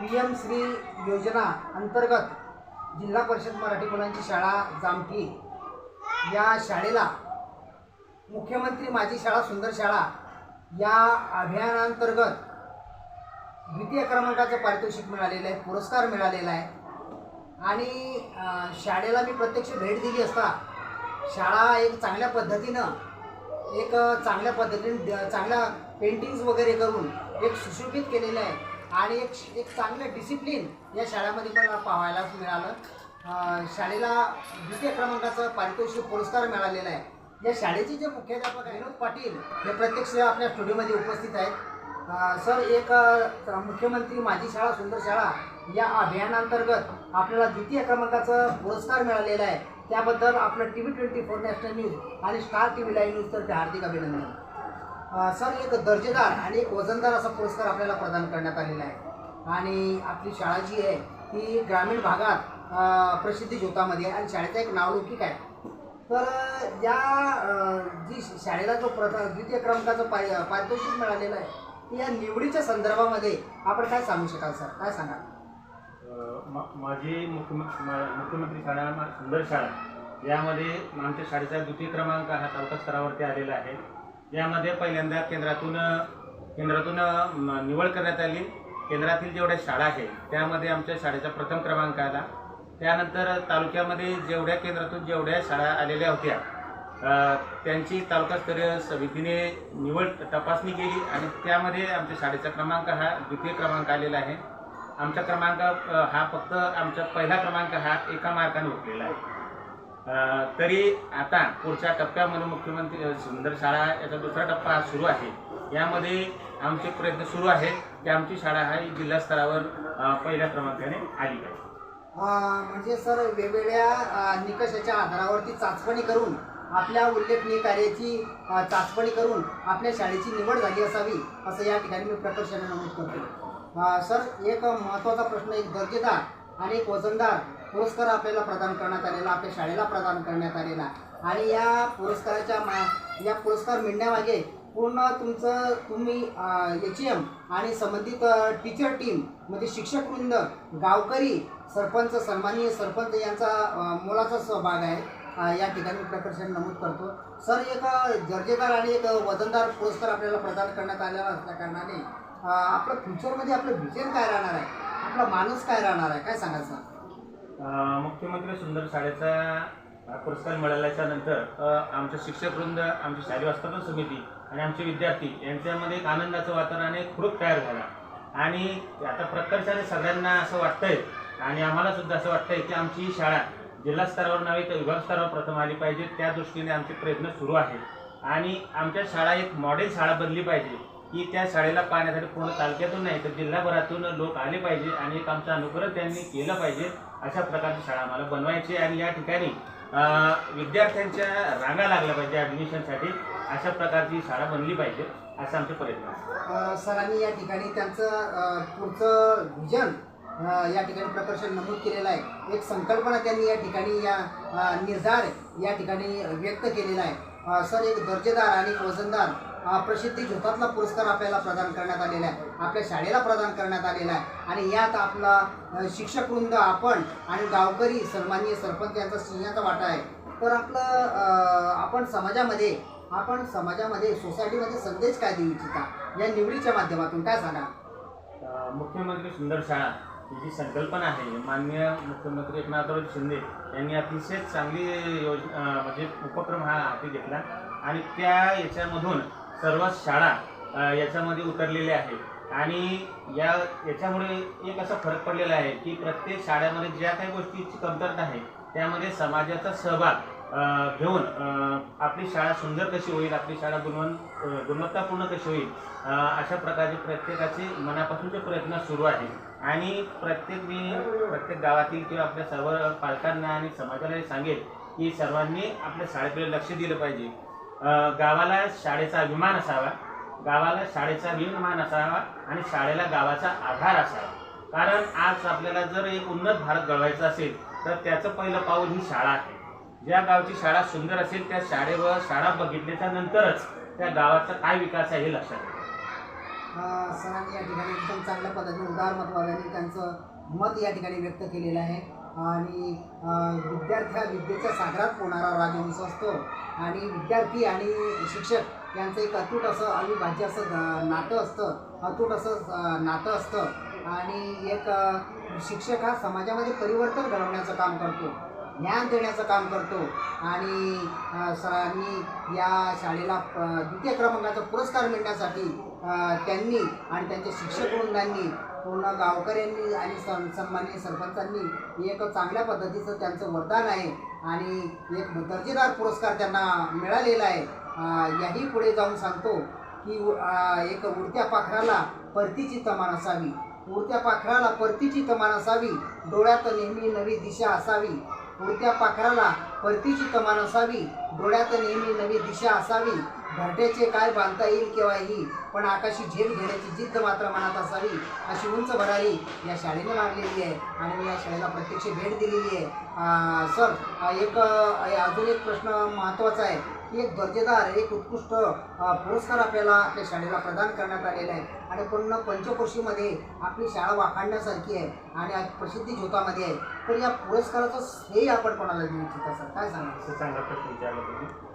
P M Shri योजना अंतर्गत जिल्हा परिषद मराठी मुलांची शाळा जामठी. या शाळेला मुख्यमंत्री माझी शाळा सुंदर शाळा या अभियानांतर्गत द्वितीय क्रमांकाचं पारितोषिक मिळालेलं आहे पुरस्कार मिळालेला आहे. आणि शाळेला मी प्रत्यक्ष भेट दिली असता शाळा एक चांगल्या पद्धतीनं एक चांगल्या पद्धतीने चांगल्या पेंटिंग्स वगैरे करून एक सुशोभित केलेलं आहे. आणि एक एक चांगलं डिसिप्लिन या शाळेमध्ये पण पाहायला मिळालं. शाळेला द्वितीय क्रमांकाचं पारितोषिक पुरस्कार मिळालेला आहे. या शाळेचे जे मुख्याध्यापक आहे विनोद पाटील हे प्रत्यक्ष आपल्या स्टुडिओमध्ये उपस्थित आहेत. सर एक मुख्यमंत्री माझी शाळा सुंदर शाळा या अभियानांतर्गत आपल्याला द्वितीय क्रमांकाचं पुरस्कार मिळालेला आहे. त्याबद्दल आपलं T V twenty four national news आणि स्टार टी व्ही लाईव्ह न्यूजतर्फे हार्दिक अभिनंदन. सर एक दर्जेदार आणि एक वजनदार असा पुरस्कार आपल्याला प्रदान करण्यात आलेला आहे. आणि आपली शाळा जी आहे ती ग्रामीण भागात प्रसिद्धी ज्योतामध्ये आहे आणि शाळेचा एक नावलौकिक आहे. तर या जी शाळेला जो प्रथ द्वितीय क्रमांकाचं पाय पारितोषिक मिळालेलं आहे या निवडीच्या संदर्भामध्ये आपण काय सांगू शकाल सर? काय सांगाल? अ, माझी मुख्यमंत्री मुख्यमंत्री शाळा सुंदर शाळा यामध्ये आमच्या शाळेचा द्वितीय क्रमांक हा तालुका स्तरावरती आलेला आहे. यामध्ये पहिल्यांदा केंद्रातून केंद्रातून म, निवड करण्यात आली. केंद्रातील जेवढ्या शाळा आहेत त्यामध्ये आमच्या शाळेचा प्रथम क्रमांक आला. त्यानंतर तालुक्यामध्ये जेवढ्या केंद्रातून जेवढ्या शाळा आलेल्या होत्या त्यांची तालुकास्तरीय समितीने निवड तपासणी केली आणि त्यामध्ये आमच्या शाळेचा क्रमांक हा द्वितीय क्रमांक आलेला आहे. आमचा क्रमांक हा फक्त आमचा पहिला क्रमांक हा एका मार्काने उठलेला आहे. तरी आता पुढच्या टप्प्यामध्ये मुख्यमंत्री सुंदर शाळा याचा दुसरा टप्पा हा सुरू आहे. यामध्ये आमचे प्रयत्न सुरू आहेत की आमची शाळा हा ही जिल्हा स्तरावर पहिल्या क्रमांकाने आली पाहिजे. म्हणजे सर वेगवेगळ्या निकषाच्या आधारावरती चाचपणी करून आपल्या उल्लेखनीय कार्याची चाचपणी करून आपल्या शाळेची निवड झाली असावी असं या ठिकाणी मी प्रकर्षाने नमूद करतो. सर एक महत्त्वाचा प्रश्न एक दर्जेदार आणि एक वजनदार पुरस्कार आपल्याला प्रदान करण्यात आलेला आपल्या शाळेला प्रदान करण्यात आलेला. आणि या पुरस्काराच्या मा या पुरस्कार मिळण्यामागे पूर्ण तुमचं तुम्ही एच एम आणि संबंधित टीचर टीम म्हणजे शिक्षक वृंद गावकरी सरपंच सन्माननीय सरपंच यांचा मोलाचा सहभाग आहे. या ठिकाणी मी प्रकर्षाने नमूद करतो. सर एक दर्जेदार आणि एक वजनदार पुरस्कार आपल्याला प्रदान करण्यात आलेला असल्याकारणाने आपलं फ्युचरमध्ये आपलं विजन काय राहणार आहे? आपला माणूस काय राहणार आहे? काय सांगायचं सर? मुख्यमंत्री सुंदर शाळेचा पुरस्कार मिळाल्याच्या नंतर आमचे शिक्षक वृंद आमची शालेय व्यवस्थापन समिती आणि आमचे विद्यार्थी यांच्यामध्ये एक आनंदाचं वातावरण आणि एक खुरूप तयार झाला. आणि आता प्रकर्षाने सगळ्यांना असं वाटतंय आणि आम्हाला सुद्धा असं वाटतंय की आमची ही शाळा जिल्हा स्तरावर नव्हे तर विभाग स्तरावर प्रथम आली पाहिजे. त्या दृष्टीने आमचे प्रयत्न सुरू आहेत. आणि आमच्या शाळा एक मॉडेल शाळा बनली पाहिजे. की त्या शाळेला पाहण्यासाठी पूर्ण तालुक्यातून नाही तर जिल्हाभरातून लोक आले पाहिजे आणि एक आमचं अनुकरण त्यांनी केलं पाहिजे अशा प्रकारची शाळा आम्हाला बनवायची आहे. आणि या ठिकाणी विद्यार्थ्यांच्या रांगा लागल्या पाहिजे ॲडमिशनसाठी अशा प्रकारची शाळा बनली पाहिजे असा आमचे प्रयत्न आहे. सरांनी या ठिकाणी त्यांचं पुढचं विजन या ठिकाणी प्रकर्षण नमूद केलेलं आहे. एक संकल्पना त्यांनी या ठिकाणी या निर्धार या ठिकाणी व्यक्त केलेला आहे. सर एक दर्जेदार आणि वजनदार प्रसिद्धी झोतातला पुरस्कार आपल्याला प्रदान करण्यात आलेला आहे. आपल्या शाळेला प्रदान करण्यात आलेला आहे. आणि यात आपला शिक्षक वृंद आपण आणि गावकरी सन्माननीय सरपंच यांचा सिंहाचा वाटा आहे. तर आपलं आपण समाजामध्ये आपण समाजामध्ये सोसायटीमध्ये संदेश काय देऊ इच्छिता? या निवडीच्या माध्यमातून काय सांगा मुख्यमंत्री सुंदर शाळा ही जी संकल्पना आहे माननीय मुख्यमंत्री एकनाथराव शिंदे यांनी अतिशय चांगली योजना म्हणजे उपक्रम हा हाती घेतला. आणि त्या याच्यामधून सर्वच शाळा याच्यामध्ये उतरलेल्या आहेत. आणि या याच्यामुळे एक असा फरक पडलेला आहे की प्रत्येक शाळेमध्ये ज्या काही गोष्टीची कमतरता आहे त्यामध्ये समाजाचा सहभाग घेऊन आपली शाळा सुंदर कशी होईल आपली शाळा गुणवन गुणवत्तापूर्ण कशी होईल अशा प्रकारचे प्रत्येकाचे मनापासूनचे प्रयत्न सुरू आहेत आणि प्रत्येक मी प्रत्येक गावातील किंवा आपल्या सर्व पालकांना आणि समाजाला सांगेल की सर्वांनी आपल्या शाळेकडे लक्ष दिलं पाहिजे. गावाला शाळेचा अभिमान असावा गावाला शाळेचा अभिमान असावा आणि शाळेला गावाचा आधार असावा. कारण आज आपल्याला जर एक उन्नत भारत घडवायचा असेल तर त्याचं पहिलं पाऊल ही शाळा आहे. ज्या गावची शाळा सुंदर असेल त्या शाळेवर शाळा बघितल्याच्या नंतरच त्या गावाचा काय विकास आहे हे लक्षात येतं सरांनी या ठिकाणी एकदम चांगल्या पद्धतीने उदार मतवाद्यांनी त्यांचं मत या ठिकाणी व्यक्त केलेलं आहे. आणि विद्यार्थी हा विद्येच्या सागरात होणारा राजवंश असतो आणि विद्यार्थी आणि शिक्षक यांचं एक अतूट असं अविभाज्य असं नातं असतं. अतूट असं नातं असतं. आणि एक शिक्षक हा समाजामध्ये परिवर्तन घडवण्याचं काम करतो. ज्ञान देण्याचं काम करतो. आणि सरांनी या शाळेला द्वितीय क्रमांकाचा पुरस्कार मिळण्यासाठी त्यांनी आणि त्यांच्या शिक्षक वृंदांनी पूर्ण गावकऱ्यांनी आणि सं सन्माननीय सरपंचांनी एक चांगल्या पद्धतीचं त्यांचं वरदान आहे आणि एक दर्जेदार पुरस्कार त्यांना मिळालेला आहे. याही पुढे जाऊन सांगतो की एक उडत्या पाखराला परतीची तमान असावी. उडत्या पाखराला परतीची तमान असावी. डोळ्यात नेहमी नवी दिशा असावी. उडत्या पाखराला परतीची कमान असावी. डोळ्यात नेहमी नवी दिशा असावी. घरट्याचे काय बांधता येईल केव्हाही पण आकाशी झेल घेण्याची जिद्द मात्र मनात असावी अशी उंच भरारी या शाळेने मारलेली आहे. आणि मी या शाळेला प्रत्यक्ष भेट दिलेली आहे. सर एक अजून एक प्रश्न महत्त्वाचा आहे. की एक दर्जेदार एक उत्कृष्ट पुरस्कार आपल्याला आपल्या शाळेला प्रदान करण्यात आलेला आहे. आणि पूर्ण पंचकोशीमध्ये आपली शाळा वाखाणण्यासारखी आहे आणि प्रसिद्धी झोतामध्ये आहे. तर या पुरस्काराचं श्रेय आपण कोणाला देऊ इच्छिता सर? काय सांगा चांगला प्रश्न विचारला तुम्ही.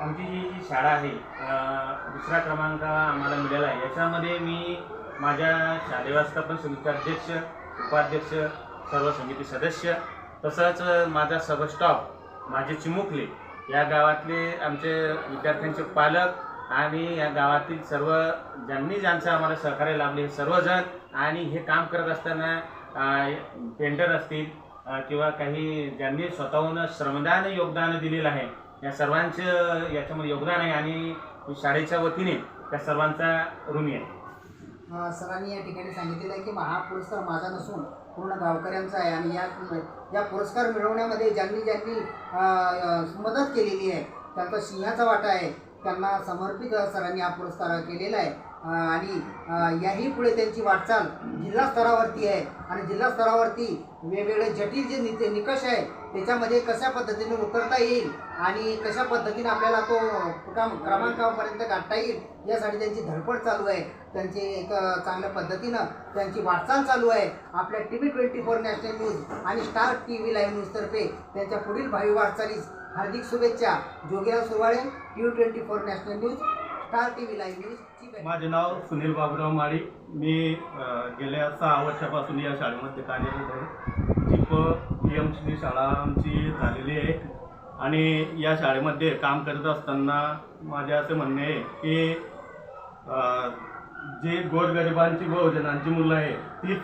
आमची जी जी शाळा आहे दुसरा क्रमांक आम्हाला मिळाला आहे. याच्यामध्ये मी माझ्या शालेय व्यवस्थापन समिती अध्यक्ष उपाध्यक्ष सर्व समिती सदस्य तसंच माझा सर्व स्टॉफ माझे चिमुकले या गावातले आमचे विद्यार्थ्यांचे पालक आणि या गावातील सर्व ज्यांनी ज्यांचं आम्हाला सहकार्य लाभले हे सर्वजण आणि हे काम करत असताना पेंटर असतील किंवा काही ज्यांनी स्वतःहून श्रमदान योगदान दिलेलं आहे या सर्वांचं याच्यामध्ये योगदान आहे आणि शाळेच्या वतीने त्या सर्वांचा ऋणी आहे. सरांनी या ठिकाणी सांगितलेलं आहे की हा पुरस्कार माझा नसून पूर्ण गावकऱ्यांचा आहे आणि या या पुरस्कार मिळवण्यामध्ये ज्यांनी ज्यांनी मदत केलेली आहे त्यांचा सिंहाचा वाटा आहे त्यांना समर्पित सरांनी हा पुरस्कार केलेला आहे. आणि याही पुढे त्यांची वाटचाल जिल्हा स्तरावरती आहे. आणि जिल्हा स्तरावरती वेगवेगळे जटिल जे नि निकष आहे त्याच्यामध्ये कशा पद्धतीने उतरता येईल आणि कशा पद्धतीने आपल्याला तो क्रम क्रमांकापर्यंत गाठता येईल यासाठी त्यांची धडपड चालू आहे. त्यांची एक चांगल्या पद्धतीनं त्यांची वाटचाल चालू आहे. आपल्या T V twenty four national news आणि स्टार टी व्ही लाईव्ह न्यूजतर्फे त्यांच्या पुढील भावी वाटचालीस हार्दिक शुभेच्छा. Jogirao Surwale T V twenty four national news. Star T V live news माझे नाव सुनील बाबुराव माळी. मी गेल्या सहा वर्षापासून या शाळेमध्ये कार्यरत आहे. जी पी एम श्री शाळा आमची झालेली आहे. आणि या शाळेमध्ये काम करत असताना माझे असे म्हणणे आहे की जे गोरगरिबांची बहुजनांची मुलं आहे तीच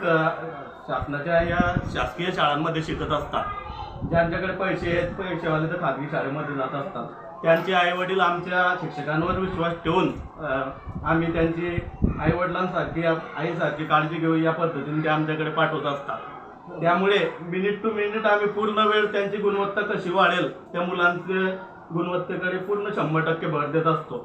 शासनाच्या या शासकीय शाळांमध्ये शिकत असतात. ज्यांच्याकडे पैसे आहेत पैसेवाले तर खाजगी शाळेमध्ये जात असतात. त्यांचे आईवडील आमच्या शिक्षकांवर विश्वास ठेवून आम्ही त्यांची आईवडिलांसारखी आईसारखी काळजी घेऊ या पद्धतीने ते आमच्याकडे पाठवत असतात. त्यामुळे मिनिट टू मिनिट आम्ही पूर्ण वेळ त्यांची गुणवत्ता कशी वाढेल त्या मुलांचे गुणवत्तेकडे पूर्ण शंभर टक्के भर देत असतो.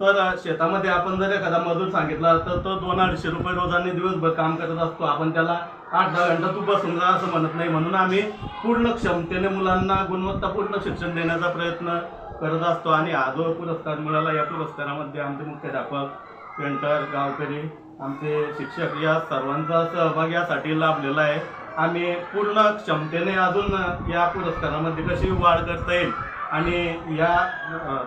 तर शेतामध्ये आपण जर एखादा मजूर सांगितला तर तो दोन अडीचशे रुपये रोजाने दिवसभर काम करत असतो. आपण त्याला आठ दहा घंटा तू बसून जा असं म्हणत नाही. म्हणून आम्ही पूर्ण क्षमतेने मुलांना गुणवत्तापूर्ण शिक्षण देण्याचा प्रयत्न करत असतो आणि हा पुरस्कार मिळाला. या पुरस्कारामध्ये आमचे मुख्याध्यापक पेंटर गावकरी आमचे शिक्षक या सर्वांचा सहभाग यासाठी लाभलेला आहे. आम्ही पूर्ण क्षमतेने अजून या पुरस्कारामध्ये कशी वाढ करता येईल आणि या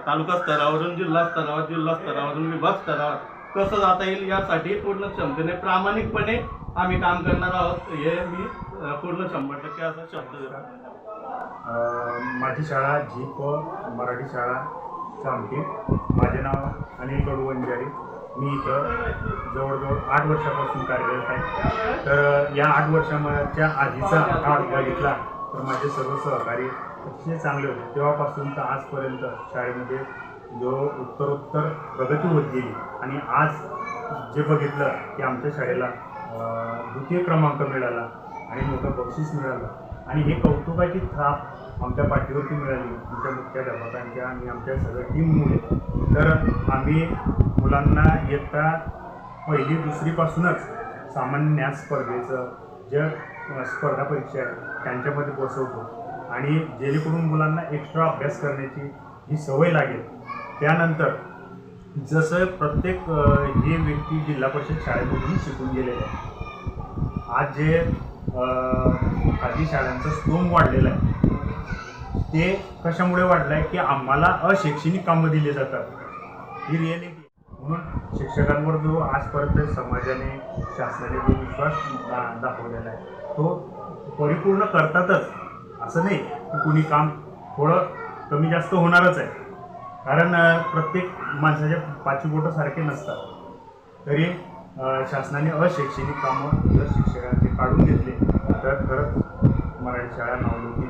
तालुका स्तरावरून जिल्हा स्तरावर जिल्हा स्तरावरून विभाग स्तरावर कसं जाता येईल यासाठी पूर्ण क्षमतेने प्रामाणिकपणे आम्ही काम करणार आहोत. हे मी पूर्ण शंभर टक्के असा शब्द माझी शाळा झीप मराठी शाळा सामकी माझे नाव अनिल कडू वंजारी. मी इथं जवळजवळ आठ वर्षापासून कार्यरत आहे. तर या आठ वर्षाच्या आधीचा काळ बघितला तर माझे सर्व सहकारी अतिशय चांगले होते. तेव्हापासून तर आजपर्यंत शाळेमध्ये जो उत्तरोत्तर प्रगती होत गेली आणि आज जे बघितलं की आमच्या शाळेला द्वितीय क्रमांक मिळाला आणि मोठं बक्षीस मिळालं. आणि हे कौतुकाची थाप आमच्या पाठीवरती मिळाली आमच्या मुख्याध्यापकांच्या आणि आमच्या सगळ्या टीममुळे. तर आम्ही मुलांना इयत्ता पहिली दुसरीपासूनच सामान्य ज्ञान स्पर्धेचं ज्या स्पर्धा परीक्षा आहे त्यांच्यामध्ये बसवतो. आणि जेणेकरून मुलांना एक्स्ट्रा अभ्यास करण्याची ही सवय लागेल. त्यानंतर जसं प्रत्येक हे व्यक्ती जिल्हा परिषद शाळेमधून शिकून गेलेले आहे आज जे खाजगी शाळांचा स्तोम वाढलेलं आहे ते कशामुळे वाढलं आहे की आम्हाला अशैक्षणिक कामं दिली जातात. ही रिॲलिटी म्हणून शिक्षकांवर जो आजपर्यंत समाजाने शासनाने जो विश्वास दा- दाखवलेला आहे तो परिपूर्ण करतातच. असं नाही की कुणी काम थोडं कमी जास्त होणारच आहे. कारण प्रत्येक माणसाच्या पाचवी बोटं सारखे नसतात. तरी शासनाने अशैक्षणिक कामं जर शिक्षकांचे काढून घेतले तर खरंच मराठी शाळा नावलौकिक